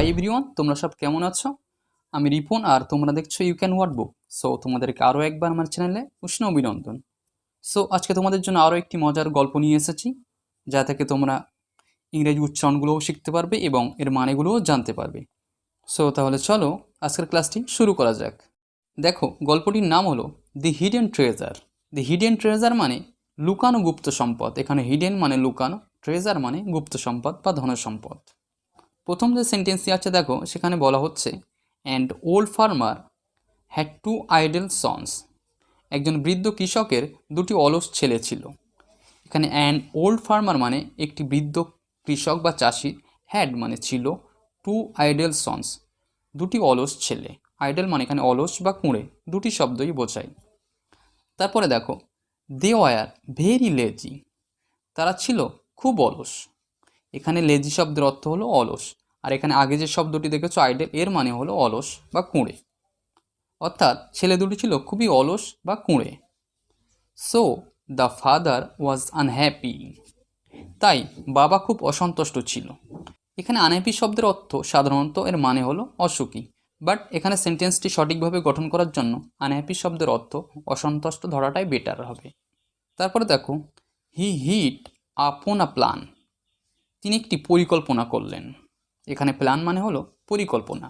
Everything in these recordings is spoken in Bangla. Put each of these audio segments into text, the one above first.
হাই এভরিওয়ান তোমরা সব কেমন আছো? আমি রিপন আর তোমরা দেখছ you can what book so তোমাদেরকে আরও একবার আমার চ্যানেলে উষ্ণ অভিনন্দন। সো আজকে তোমাদের জন্য আরও একটি মজার গল্প নিয়ে এসেছি, যা থেকে তোমরা ইংরেজি উচ্চারণগুলোও শিখতে পারবে এবং এর মানেগুলোও জানতে পারবে। সো তাহলে চলো আজকের ক্লাসটি শুরু করা যাক। দেখো, গল্পটির নাম হলো the hidden treasure the hidden treasure মানে লুকানো গুপ্ত সম্পদ। এখানে হিডেন মানে লুকানো ট্রেজার মানে গুপ্ত সম্পদ বা ধন সম্পদ প্রথম যে সেন্টেন্সটি আছে দেখো, সেখানে বলা হচ্ছে and old farmer had two idle sons একজন বৃদ্ধ কৃষকের দুটি অলস ছেলে ছিল। এখানে অ্যান্ড ওল্ড ফার্মার মানে একটি বৃদ্ধ কৃষক বা চাষি হ্যাড মানে ছিল টু আইডল সন্স দুটি অলস ছেলে। আইডল মানে এখানে অলস বা কুঁড়ে, দুটি শব্দই বোঝায়। তারপরে দেখো দে ওয়ার ভেরি লেজি তারা ছিল খুব অলস। এখানে লেজি শব্দের অর্থ হলো অলস। আর এখানে আগে যে শব্দটি দেখেছ, আইডেল, এর মানে হলো অলস বা কুঁড়ে। অর্থাৎ ছেলে দুটি ছিল, খুবই অলস বা কুঁড়ে। So the father was unhappy তাই বাবা খুব অসন্তুষ্ট ছিল। এখানে আনহ্যাপি শব্দের অর্থ সাধারণত এর মানে হলো অসুখী। বাট এখানে সেন্টেন্সটি সঠিকভাবে গঠন করার জন্য আনহ্যাপি শব্দের অর্থ অসন্তুষ্ট ধরাটাই বেটার হবে। তারপরে দেখো হি হিট আপন আ প্ল্যান তিনি একটি পরিকল্পনা করলেন। এখানে প্ল্যান মানে হলো পরিকল্পনা।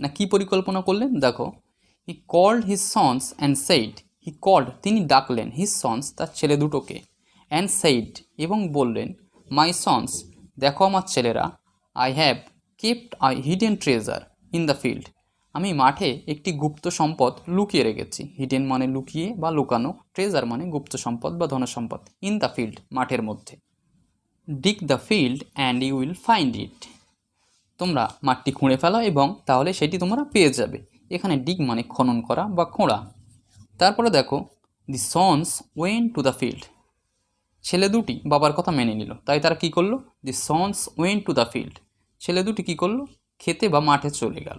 না, কি পরিকল্পনা করলেন? দেখো he called his sons and said he called তিনি ডাকলেন হিজ সন্স তার ছেলে দুটোকে অ্যান্ড সেইড এবং বললেন মাই সন্স দেখো আমার ছেলেরা I have kept I hidden treasure in the field আমি মাঠে একটি গুপ্ত সম্পদ লুকিয়ে রেখেছি। হিডেন মানে লুকিয়ে বা লুকানো ট্রেজার মানে গুপ্ত সম্পদ বা ধনসম্পদ ইন দ্য ফিল্ড মাঠের মধ্যে। Dig the field and you will find it তোমরা মাঠটি খুঁড়ে ফেলো এবং তাহলে সেটি তোমরা পেয়ে যাবে। এখানে ডিগ মানে খনন করা বা খোঁড়া। তারপরে দেখো, the sons went to the field. ছেলে দুটি বাবার কথা মেনে নিল। তাই তারা কি করল? The sons went to the field. ছেলে দুটি কি করল? খেতে বা মাঠে চলে গেল।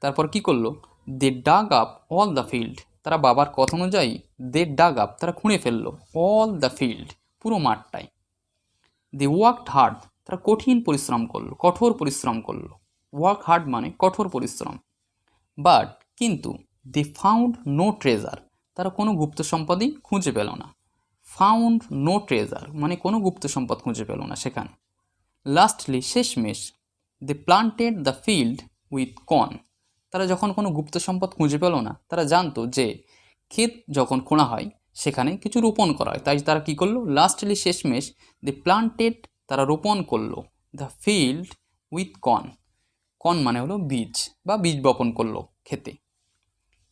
তারপর কি করল? They dug up all the field. তারা বাবার কথা অনুযায়ী দে ডাগ আপ তারা খুঁড়ে ফেলল। All the field. পুরো মাঠটাই। দি ওয়ার্কড হার্ড। তারা কঠিন পরিশ্রম করল, কঠোর পরিশ্রম করল। ওয়ার্ক হার্ড মানে কঠোর পরিশ্রম। বাট কিন্তু দি ফাউন্ড নো ট্রেজার তারা কোনো গুপ্ত সম্পদই খুঁজে পেল না। ফাউন্ড নো ট্রেজার মানে কোনো গুপ্ত সম্পদ খুঁজে পেল না সেখানে। লাস্টলি শেষমেশ they planted the field with corn তারা যখন কোনো গুপ্ত সম্পদ খুঁজে পেল না, তারা জানতো যে ক্ষেত যখন খোঁড়া হয়, সেখানে কিছু রোপণ করা হয়। তাই তারা কী করল? লাস্টলি শেষমেশ দি প্লান্টেড তারা রোপণ করল। The field with corn corn মানে হলো বীজ বা বীজ বপন করল খেতে।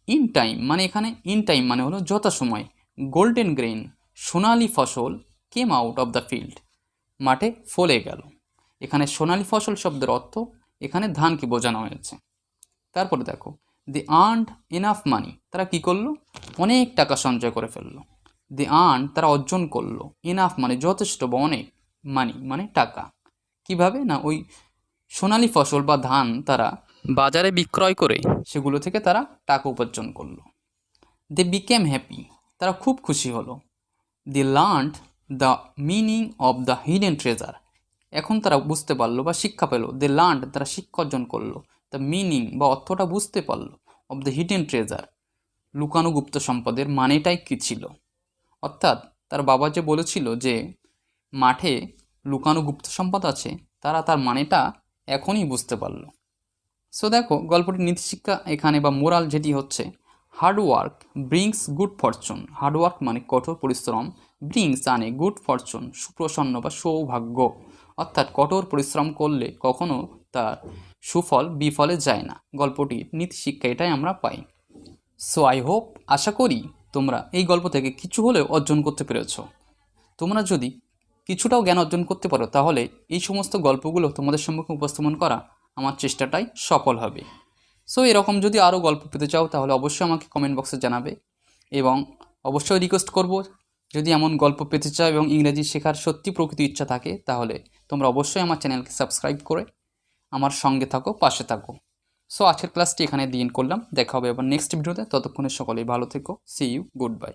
ইন টাইম মানে এখানে ইন টাইম মানে হলো যথাসময়। গোল্ডেন গ্রেন সোনালি ফসল came out of the field মাঠে ফলে গেল। এখানে সোনালি ফসল শব্দের অর্থ এখানে ধানকে বোঝানো হয়েছে। তারপরে দেখো দি আর্নড এনাফ মানি তারা কি করল? অনেক টাকা সঞ্চয় করে ফেলল। দি আর্ন তারা অর্জন করল। এনাফ মানে যথেষ্ট বা অনেক। মানি মানে টাকা। কীভাবে? না, ওই সোনালি ফসল বা ধান তারা বাজারে বিক্রয় করে সেগুলো থেকে তারা টাকা উপার্জন করল। দে বিকেম হ্যাপি তারা খুব খুশি হলো। They learned the meaning of the hidden treasure এখন তারা বুঝতে পারল বা শিক্ষা পেল। দে লার্নড তারা শিক্ষা অর্জন করল। দ্য মিনিং বা অর্থটা বুঝতে পারল অফ দ্য হিডেন ট্রেজার লুকানো গুপ্ত সম্পদের মানেটাই কী ছিল? অর্থাৎ তার বাবা যে বলেছিল যে মাঠে লুকানো গুপ্ত সম্পদ আছে, তারা তার মানেটা এখনই বুঝতে পারল। সো দেখো, গল্পটির নীতিশিক্ষা এখানে বা মোরাল যেটি হচ্ছে hard work brings good fortune hard work মানে কঠোর পরিশ্রম ব্রিংস আনে গুড ফরচুন সুপ্রসন্ন বা সৌভাগ্য। অর্থাৎ কঠোর পরিশ্রম করলে কখনো তার সুফল বিফলে যায় না। গল্পটির নীতিশিক্ষা এটাই আমরা পাই। সো আই হোপ, আশা করি তোমরা এই গল্প থেকে কিছু হলেও অর্জন করতে পেরেছ। তোমরা যদি কিছুটাও জ্ঞান অর্জন করতে পারো, তাহলে এই সমস্ত গল্পগুলো তোমাদের সম্মুখে উপস্থাপন করা আমার চেষ্টাটাই সফল হবে। সো এরকম যদি আরও গল্প পেতে চাও, তাহলে অবশ্যই আমাকে কমেন্ট বক্সে জানাবে এবং অবশ্যই রিকোয়েস্ট করব, যদি এমন গল্প পেতে চাও এবং ইংরেজি শেখার সত্যি প্রকৃত ইচ্ছা থাকে, তাহলে তোমরা অবশ্যই আমার চ্যানেলকে সাবস্ক্রাইব করে আমার সঙ্গে থাকো, পাশে থাকো। সো আজকের ক্লাসটি এখানে দিন করলাম, দেখা হবে আবার নেক্সট ভিডিওতে ততক্ষণে সকলেই ভালো থেকো সি ইউ গুড বাই